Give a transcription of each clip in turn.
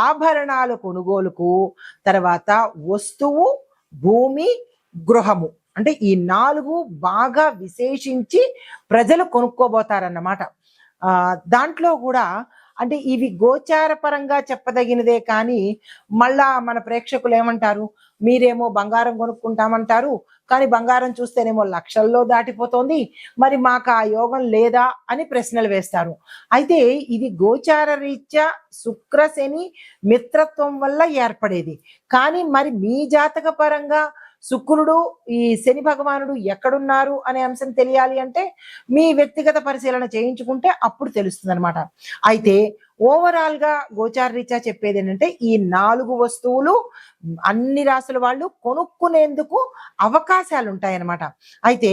ఆభరణాల కొనుగోలుకు తర్వాత వస్తువు భూమి గృహము. అంటే ఈ నాలుగు బాగా విశేషించి ప్రజలు కొనుక్కోబోతారన్నమాట. దాంట్లో కూడా అంటే ఇవి గోచార పరంగా చెప్పదగినదే కానీ మళ్ళా మన ప్రేక్షకులు ఏమంటారు? మీరేమో బంగారం కొనుక్కుంటామంటారు కానీ బంగారం చూస్తేనేమో లక్షల్లో దాటిపోతోంది. మరి మాకు ఆ యోగం లేదా అని ప్రశ్నలు వేస్తారు. అయితే ఇది గోచార రీత్యా శుక్రశని మిత్రత్వం వల్ల ఏర్పడేది. కానీ మరి మీ జాతక పరంగా శుక్రుడు ఈ శని భగవానుడు ఎక్కడున్నారు అనే అంశం తెలియాలి అంటే మీ వ్యక్తిగత పరిశీలన చేయించుకుంటే అప్పుడు తెలుస్తుంది అనమాట అయితే ఓవరాల్గా గోచార రీత్యా చెప్పేది ఏంటంటే ఈ నాలుగు వస్తువులు అన్ని రాసుల వాళ్ళు కొనుక్కునేందుకు అవకాశాలు ఉంటాయన్నమాట అయితే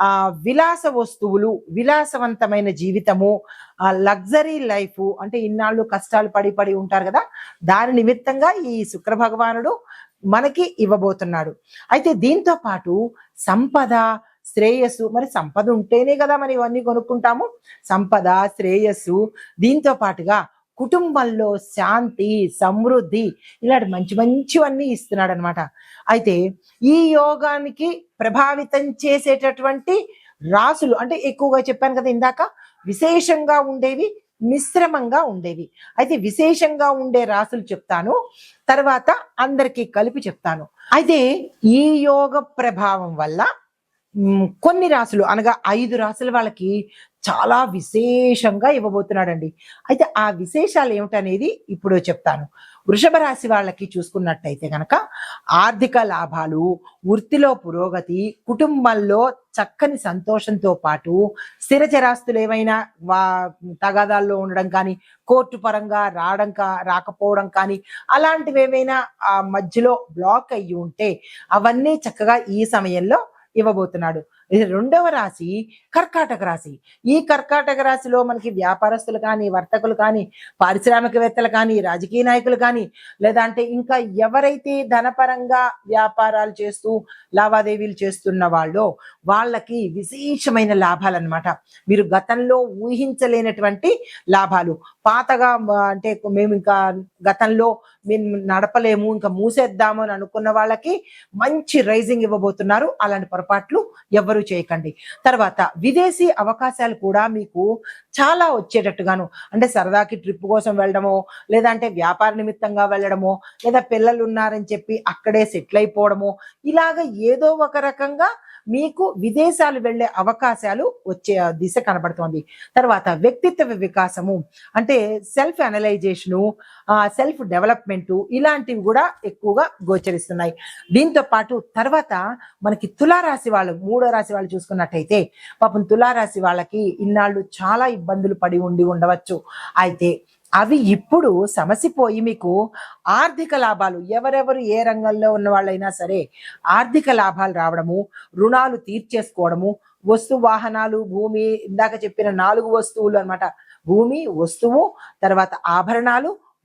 ఆ విలాస వస్తువులు విలాసవంతమైన జీవితము ఆ లగ్జరీ లైఫ్ అంటే ఇన్నాళ్ళు కష్టాలు పడి పడి ఉంటారు కదా దాని నిమిత్తంగా ఈ శుక్ర భగవానుడు మనకి ఇవ్వబోతున్నాడు. అయితే దీంతో పాటు సంపద శ్రేయస్సు మరి సంపద ఉంటేనే కదా మరి ఇవన్నీ కొనుక్కుంటాము. సంపద శ్రేయస్సు దీంతో పాటుగా కుటుంబంలో శాంతి సమృద్ధి ఇలాంటి మంచి మంచివన్నీ ఇస్తున్నాడు అనమాట అయితే ఈ యోగానికి ప్రభావితం చేసేటటువంటి రాసులు అంటే ఎక్కువగా చెప్పాను కదా ఇందాక విశేషంగా ఉండేవి మిశ్రమంగా ఉండేవి. అయితే విశేషంగా ఉండే రాసులు చెప్తాను. తర్వాత అందరికీ కలిపి చెప్తాను. అయితే ఈ యోగ ప్రభావం వల్ల కొన్ని రాసులు అనగా ఐదు రాసుల వాళ్ళకి చాలా విశేషంగా ఇవ్వబోతున్నాడండి. అయితే ఆ విశేషాలు ఏమిటనేది ఇప్పుడు చెప్తాను. వృషభ రాశి వాళ్ళకి చూసుకున్నట్టయితే కనుక ఆర్థిక లాభాలు వృత్తిలో పురోగతి కుటుంబంలో చక్కని సంతోషంతో పాటు స్థిర చరాస్తులు ఏమైనా వా తగాదాల్లో ఉండడం కానీ కోర్టు పరంగా రావడం కా రాకపోవడం కానీ అలాంటివి ఏమైనా ఆ మధ్యలో బ్లాక్ అయ్యి ఉంటే అవన్నీ చక్కగా ఈ సమయంలో ఇవ్వబోతున్నాడు. రెండవ రాశి కర్కాటక రాశి. ఈ కర్కాటక రాశిలో మనకి వ్యాపారస్తులు కానీ వర్తకులు కానీ పారిశ్రామికవేత్తలు కానీ రాజకీయ నాయకులు కానీ లేదా అంటే ఇంకా ఎవరైతే ధనపరంగా వ్యాపారాలు చేస్తూ లావాదేవీలు చేస్తున్న వాళ్ళో వాళ్ళకి విశేషమైన లాభాలు అన్నమాట మీరు గతంలో ఊహించలేనటువంటి లాభాలు. పాతగా అంటే మేము ఇంకా గతంలో మేము నడపలేము ఇంకా మూసేద్దాము అని అనుకున్న వాళ్ళకి మంచి రైజింగ్ ఇవ్వబోతున్నారు. అలాంటి పొరపాట్లు ఎవ్వరూ చేయకండి. తర్వాత విదేశీ అవకాశాలు కూడా మీకు చాలా వచ్చేటట్టుగాను అంటే సరదాకి ట్రిప్ కోసం వెళ్ళడమో లేదంటే వ్యాపార నిమిత్తంగా వెళ్ళడమో లేదా పిల్లలు ఉన్నారని చెప్పి అక్కడే సెటిల్ అయిపోవడమో ఇలాగ ఏదో ఒక రకంగా మీకు విదేశాలు వెళ్ళే అవకాశాలు వచ్చే దిశ కనబడుతోంది. తర్వాత వ్యక్తిత్వ వికాసము అంటే సెల్ఫ్ అనలైజేషను సెల్ఫ్ డెవలప్మెంట్ ఇలాంటివి కూడా ఎక్కువగా గోచరిస్తున్నాయి. దీంతో పాటు తర్వాత మనకి తులారాశి వాళ్ళు మూడో రాశి వాళ్ళు చూసుకున్నట్టయితే పాపం తులారాశి వాళ్ళకి ఇన్నాళ్ళు చాలా ఇబ్బందులు పడి ఉండి ఉండవచ్చు. అయితే అవి ఇప్పుడు సమసిపోయి మీకు ఆర్థిక లాభాలు ఎవరెవరు ఏ రంగంలో ఉన్న వాళ్ళైనా సరే ఆర్థిక లాభాలు రావడము రుణాలు తీర్చేసుకోవడము వస్తు వాహనాలు భూమి ఇందాక చెప్పిన నాలుగు వస్తువులు అన్నమాట. భూమి వస్తువు తర్వాత ఆభరణాలు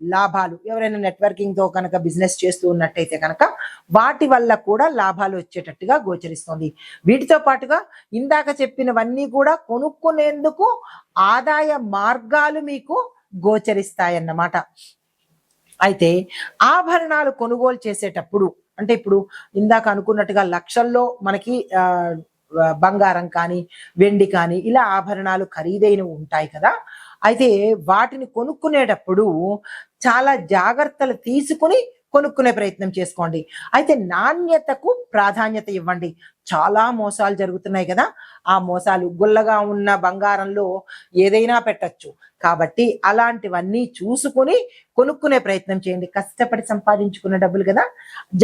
లాభాలు. ఎవరైనా నెట్వర్కింగ్తో కనుక బిజినెస్ చేస్తూ ఉన్నట్టయితే కనుక వాటి వల్ల కూడా లాభాలు వచ్చేటట్టుగా గోచరిస్తుంది. వీటితో పాటుగా ఇందాక చెప్పినవన్నీ కూడా కొనుక్కునేందుకు ఆదాయ మార్గాలు మీకు గోచరిస్తాయన్నమాట. అయితే ఆభరణాలు కొనుగోలు చేసేటప్పుడు అంటే ఇప్పుడు ఇందాక అనుకున్నట్టుగా లక్షల్లో మనకి ఆ, బంగారం కానీ వెండి కానీ ఇలా ఆభరణాలు ఖరీదైనవి ఉంటాయి కదా. అయితే వాటిని కొనుక్కునేటప్పుడు చాలా జాగ్రత్తలు తీసుకుని కొనుక్కునే ప్రయత్నం చేసుకోండి. అయితే నాణ్యతకు ప్రాధాన్యత ఇవ్వండి. చాలా మోసాలు జరుగుతున్నాయి కదా. ఆ మోసాలు గుల్లగా ఉన్న బంగారంలో ఏదైనా పెట్టచ్చు. కాబట్టి అలాంటివన్నీ చూసుకుని కొనుక్కునే ప్రయత్నం చేయండి. కష్టపడి సంపాదించుకున్న డబ్బులు కదా.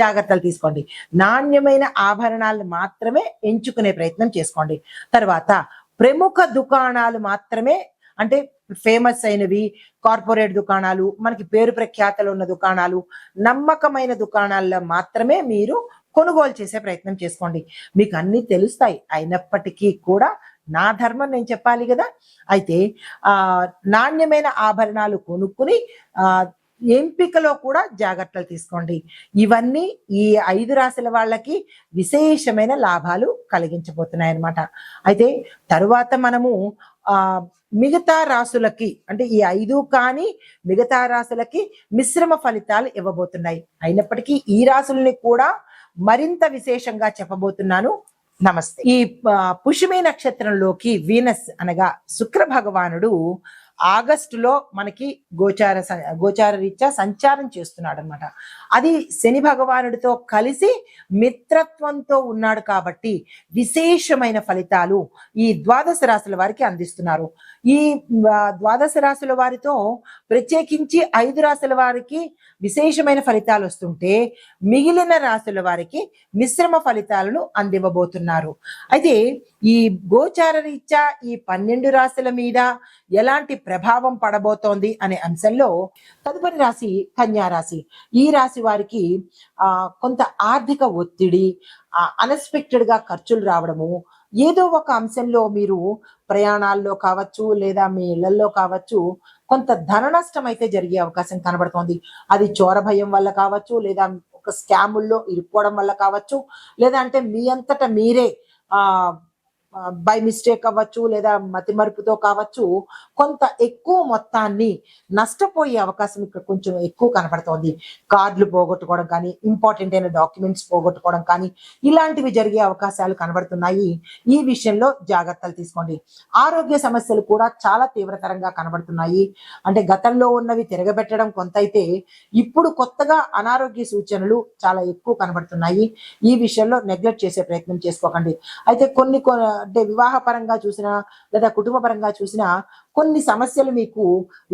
జాగ్రత్తలు తీసుకోండి. నాణ్యమైన ఆభరణాలు మాత్రమే ఎంచుకునే ప్రయత్నం చేసుకోండి. తర్వాత ప్రముఖ దుకాణాలు మాత్రమే అంటే ఫేమస్ అయినవి కార్పొరేట్ దుకాణాలు మనకి పేరు ప్రఖ్యాతలు ఉన్న దుకాణాలు నమ్మకమైన దుకాణాల్లో మాత్రమే మీరు కొనుగోలు చేసే ప్రయత్నం చేసుకోండి. మీకు అన్ని తెలుస్తాయి. అయినప్పటికీ కూడా నా ధర్మం నేను చెప్పాలి కదా? అయితే ఆ నాణ్యమైన ఆభరణాలు కొనుక్కుని ఆ ఎంపికలో కూడా జాగ్రత్తలు తీసుకోండి. ఇవన్నీ ఈ ఐదు రాశుల వాళ్ళకి విశేషమైన లాభాలు కలిగించబోతున్నాయి అన్నమాట అయితే తరువాత మనము ఆ మిగతా రాసులకి అంటే ఈ ఐదు కానీ మిగతా రాసులకి మిశ్రమ ఫలితాలు ఇవ్వబోతున్నాయి. అయినప్పటికీ ఈ రాసుల్ని కూడా మరింత విశేషంగా చెప్పబోతున్నాను. నమస్తే. ఈ పుష్మి పుష్యమి నక్షత్రంలోకి వీనస్ అనగా శుక్ర భగవానుడు ఆగస్టులో మనకి గోచార గోచార రీత్యా సంచారం చేస్తున్నాడు అనమాట అది శని భగవానుడితో కలిసి మిత్రత్వంతో ఉన్నాడు కాబట్టి విశేషమైన ఫలితాలు ఈ ద్వాదశ రాశుల వారికి అందిస్తున్నారు. ఈ ద్వాదశ రాశుల వారితో ప్రత్యేకించి ఐదు రాశుల వారికి విశేషమైన ఫలితాలు వస్తుంటే మిగిలిన రాశుల వారికి మిశ్రమ ఫలితాలను అందివ్వబోతున్నారు. అయితే ఈ గోచార రీత్యా ఈ పన్నెండు రాశుల మీద ఎలాంటి ప్రభావం పడబోతోంది అనే అంశంలో తదుపరి రాశి కన్యా రాశి. ఈ రాశి వారికి ఆ కొంత ఆర్థిక ఒత్తిడి అన్ఎక్స్పెక్టెడ్గా ఖర్చులు రావడము ఏదో ఒక అంశంలో మీరు ప్రయాణాల్లో కావచ్చు లేదా మీ ఇళ్ళలో కావచ్చు కొంత ధన నష్టం అయితే జరిగే అవకాశం కనబడుతోంది. అది చోర భయం వల్ల కావచ్చు లేదా ఒక స్కాముల్లో ఇరుక్కోవడం వల్ల కావచ్చు లేదా అంటే మీ అంతటా మీరే ఆ బై మిస్టేక్ అవ్వచ్చు లేదా మతిమరుపుతో కావచ్చు కొంత ఎక్కువ మొత్తాన్ని నష్టపోయే అవకాశం ఇక్కడ కొంచెం ఎక్కువ కనపడుతోంది. కార్డులు పోగొట్టుకోవడం కానీ ఇంపార్టెంట్ అయిన డాక్యుమెంట్స్ పోగొట్టుకోవడం కానీ ఇలాంటివి జరిగే అవకాశాలు కనబడుతున్నాయి. ఈ విషయంలో జాగ్రత్తలు తీసుకోండి. ఆరోగ్య సమస్యలు కూడా చాలా తీవ్రతరంగా కనబడుతున్నాయి. అంటే గతంలో ఉన్నవి తిరగబెట్టడం కొంత అయితే ఇప్పుడు కొత్తగా అనారోగ్య సూచనలు చాలా ఎక్కువ కనబడుతున్నాయి. ఈ విషయంలో నెగ్లెక్ట్ చేసే ప్రయత్నం చేసుకోకండి. అయితే కొన్ని కొ- అంటే వివాహ పరంగా చూసినా లేదా కుటుంబ పరంగా చూసినా కొన్ని సమస్యలు మీకు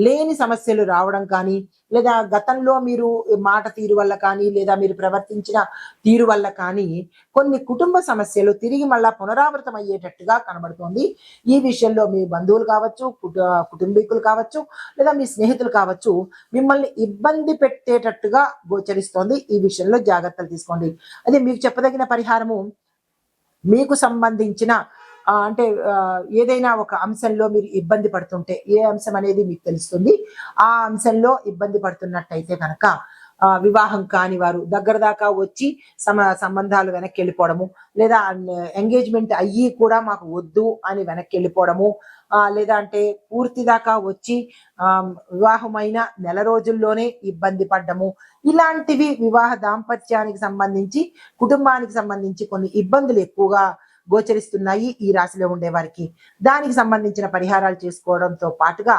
లేని సమస్యలు రావడం కానీ లేదా గతంలో మీరు మాట తీరు వల్ల కానీ లేదా మీరు ప్రవర్తించిన తీరు వల్ల కానీ కొన్ని కుటుంబ సమస్యలు తిరిగి మళ్ళా పునరావృతం అయ్యేటట్టుగా కనబడుతోంది. ఈ విషయంలో మీ బంధువులు కావచ్చు కుటుంబీకులు కావచ్చు లేదా మీ స్నేహితులు కావచ్చు మిమ్మల్ని ఇబ్బంది పెట్టేటట్టుగా గోచరిస్తోంది. ఈ విషయంలో జాగ్రత్తలు తీసుకోండి. అదే మీకు చెప్పదగిన పరిహారము మీకు సంబంధించిన అంటే ఏదైనా ఒక అంశంలో మీరు ఇబ్బంది పడుతుంటే ఏ అంశం అనేది మీకు తెలుస్తుంది ఆ అంశంలో ఇబ్బంది పడుతున్నట్టయితే కనుక వివాహం కాని వారు దగ్గర దాకా వచ్చి సమ సంబంధాలు వెనక్కి వెళ్ళిపోవడము లేదా ఎంగేజ్మెంట్ అయ్యి కూడా మాకు వద్దు అని వెనక్కి వెళ్ళిపోవడము లేదా అంటే పూర్తి దాకా వచ్చి వివాహమైన నెల రోజుల్లోనే ఇబ్బంది పడ్డము ఇలాంటివి వివాహ దాంపత్యానికి సంబంధించి కుటుంబానికి సంబంధించి కొన్ని ఇబ్బందులు ఎక్కువగా గోచరిస్తున్నాయి ఈ రాశిలో ఉండే వారికి. దానికి సంబంధించిన పరిహారాలు చేసుకోవడంతో పాటుగా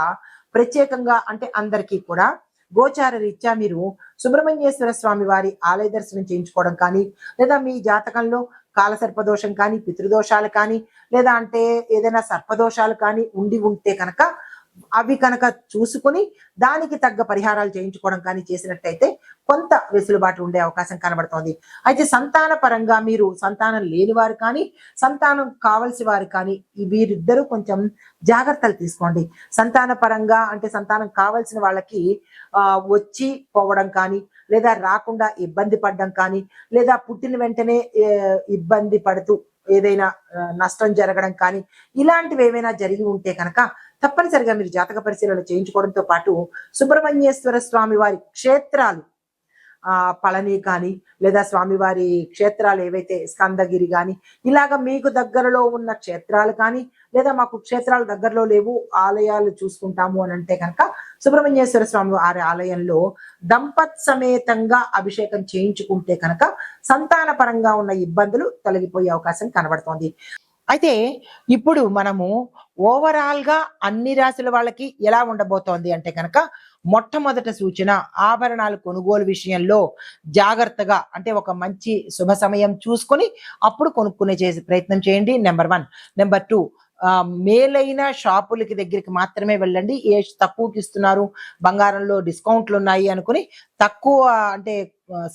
ప్రత్యేకంగా అంటే అందరికీ కూడా గోచార రీత్యా మీరు సుబ్రహ్మణ్యేశ్వర స్వామి వారి ఆలయ దర్శనం చేయించుకోవడం కానీ లేదా మీ జాతకంలో కాలసర్పదోషం కానీ పితృదోషాలు కానీ లేదా అంటే ఏదైనా సర్పదోషాలు కానీ ఉండి ఉంటే కనుక అవి కనుక చూసుకుని దానికి తగ్గ పరిహారాలు చేయించుకోవడం కానీ చేసినట్టయితే కొంత వెసులుబాటు ఉండే అవకాశం కనబడుతోంది. అయితే సంతాన పరంగా మీరు సంతానం లేని వారు కానీ సంతానం కావలసి వారు కానీ వీరిద్దరూ కొంచెం జాగ్రత్తలు తీసుకోండి. సంతాన పరంగా అంటే సంతానం కావలసిన వాళ్ళకి ఆ వచ్చి పోవడం కానీ లేదా రాకుండా ఇబ్బంది పడడం కానీ లేదా పుట్టిన వెంటనే ఇబ్బంది పడుతూ ఏదైనా నష్టం జరగడం కానీ ఇలాంటివి ఏమైనా జరిగి ఉంటే కనుక తప్పనిసరిగా మీరు జాతక పరిశీలన చేయించుకోవడంతో పాటు సుబ్రహ్మణ్యేశ్వర స్వామి వారి క్షేత్రాలు ఆ పళని కానీ లేదా స్వామివారి క్షేత్రాలు ఏవైతే స్కందగిరి కానీ ఇలాగ మీకు దగ్గరలో ఉన్న క్షేత్రాలు కానీ లేదా మాకు క్షేత్రాలు దగ్గరలో లేవు ఆలయాలు చూసుకుంటాము అని అంటే కనుక సుబ్రహ్మణ్యేశ్వర స్వామి వారి ఆలయంలో దంపత్ సమేతంగా అభిషేకం చేయించుకుంటే కనుక సంతాన పరంగా ఉన్న ఇబ్బందులు తొలగిపోయే అవకాశం కనబడుతోంది. అయితే ఇప్పుడు మనము ఓవరాల్గా అన్ని రాశుల వాళ్ళకి ఎలా ఉండబోతోంది అంటే కనుక మొట్టమొదట సూచన ఆభరణాలు కొనుగోలు విషయంలో జాగ్రత్తగా అంటే ఒక మంచి శుభ సమయం చూసుకొని అప్పుడు కొనుక్కునే చేసే ప్రయత్నం చేయండి. నెంబర్ వన్ నెంబర్ టూ మేలైన షాపులకి దగ్గరికి మాత్రమే వెళ్ళండి. ఏ తక్కువకి ఇస్తున్నారు? బంగారంలో డిస్కౌంట్లు ఉన్నాయి అనుకుని తక్కువ అంటే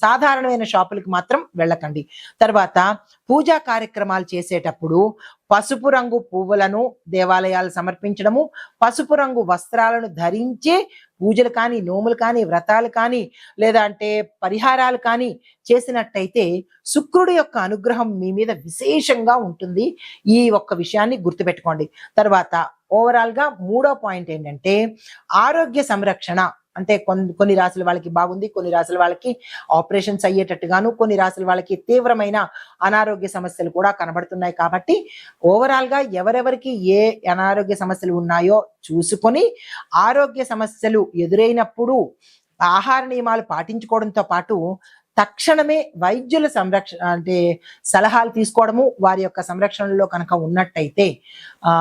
సాధారణమైన షాపులకి మాత్రం వెళ్ళకండి. తర్వాత పూజా కార్యక్రమాలు చేసేటప్పుడు పసుపు రంగు పువ్వులను దేవాలయాలు సమర్పించడము పసుపు రంగు వస్త్రాలను ధరించే పూజలు కానీ నోములు కానీ వ్రతాలు కానీ లేదా అంటే పరిహారాలు కానీ చేసినట్టయితే శుక్రుడి యొక్క అనుగ్రహం మీ మీద విశేషంగా ఉంటుంది. ఈ ఒక్క విషయాన్ని గుర్తుపెట్టుకోండి. తర్వాత ఓవరాల్గా మూడో పాయింట్ ఏంటంటే ఆరోగ్య సంరక్షణ అంటే కొన్ని కొన్ని రాసుల వాళ్ళకి బాగుంది కొన్ని రాసుల వాళ్ళకి ఆపరేషన్స్ అయ్యేటట్టుగాను కొన్ని రాసుల వాళ్ళకి తీవ్రమైన అనారోగ్య సమస్యలు కూడా కనబడుతున్నాయి కాబట్టి ఓవరాల్గా ఎవరెవరికి ఏ అనారోగ్య సమస్యలు ఉన్నాయో చూసుకొని ఆరోగ్య సమస్యలు ఎదురైనప్పుడు ఆహార నియమాలు పాటించుకోవడంతో పాటు తక్షణమే వైద్యుల సంరక్షణ అంటే సలహాలు తీసుకోవడము వారి యొక్క సంరక్షణలో కనుక ఉన్నట్టయితే ఆ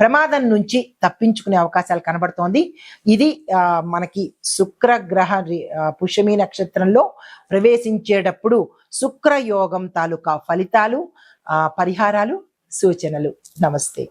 ప్రమాదం నుంచి తప్పించుకునే అవకాశాలు కనబడుతోంది. ఇది ఆ, మనకి శుక్రగ్రహ పుష్యమి నక్షత్రంలో ప్రవేశించేటప్పుడు శుక్రయోగం తాలూకా ఫలితాలు ఆ, పరిహారాలు సూచనలు. నమస్తే.